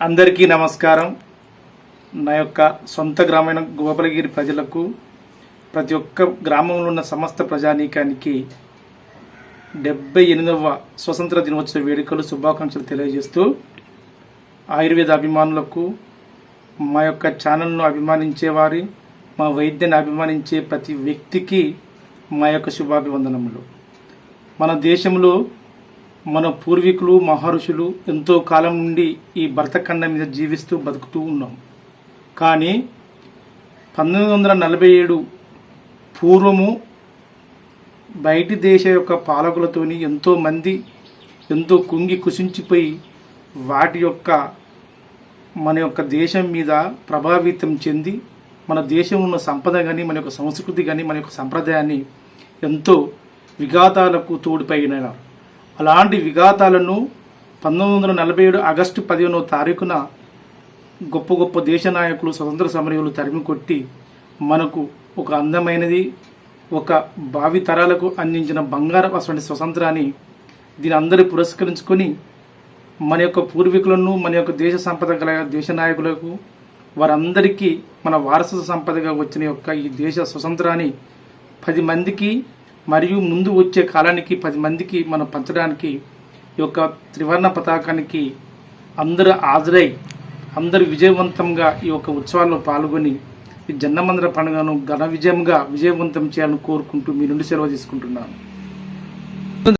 అందరికీ నమస్కారం. నా యొక్క సొంత గ్రామైన గోపలగిరి ప్రజలకు ప్రతి ఒక్క గ్రామంలో ఉన్న సమస్త ప్రజానీకానికి డెబ్బై ఎనిమిదవ స్వతంత్ర దినోత్సవ వేడుకలు శుభాకాంక్షలు తెలియజేస్తూ ఆయుర్వేద అభిమానులకు మా యొక్క ఛానల్ను అభిమానించేవారి మా వైద్యాన్ని అభిమానించే ప్రతి వ్యక్తికి మా యొక్క శుభాభివందనములు. మన దేశంలో మన పూర్వీకులు మహర్షులు ఎంతో కాలం నుండి ఈ భరతఖండం మీద జీవిస్తూ బతుకుతూ ఉన్నాం. కానీ పంతొమ్మిది వందల నలభై ఏడు పూర్వము బయటి దేశ యొక్క పాలకులతోని ఎంతో మంది ఎంతో కుంగి కుసించిపోయి వాటి యొక్క మన యొక్క దేశం మీద ప్రభావితం చెంది మన దేశం ఉన్న సంపద కానీ మన యొక్క సంస్కృతి కానీ మన యొక్క సంప్రదాయాన్ని ఎంతో విఘాతాలకు తోడిపోయినారు అలాంటి విఘాతాలను పంతొమ్మిది వందల నలభై ఏడు ఆగస్టు పదిహేనవ తారీఖున గొప్ప గొప్ప దేశ నాయకులు స్వతంత్ర సమరయులు తరిమికొట్టి మనకు ఒక అందమైనది ఒక భావి తరాలకు అందించిన బంగారు అటువంటి స్వతంత్రాన్ని దీని అందరూ పురస్కరించుకొని మన యొక్క పూర్వీకులను మన యొక్క దేశ సంపద గల దేశ నాయకులకు వారందరికీ మన వారసత్వ సంపదగా వచ్చిన యొక్క ఈ దేశ స్వతంత్రాన్ని పది మందికి మరియు ముందు వచ్చే కాలానికి పది మందికి మనం పంచడానికి ఈ యొక్క త్రివర్ణ పతాకానికి అందరూ హాజరై అందరూ విజయవంతంగా ఈ యొక్క ఉత్సవాల్లో పాల్గొని ఈ జన్నమందర పండుగను ఘన విజయంగా విజయవంతం చేయాలని కోరుకుంటూ మీ నుండి సెలవు తీసుకుంటున్నాను.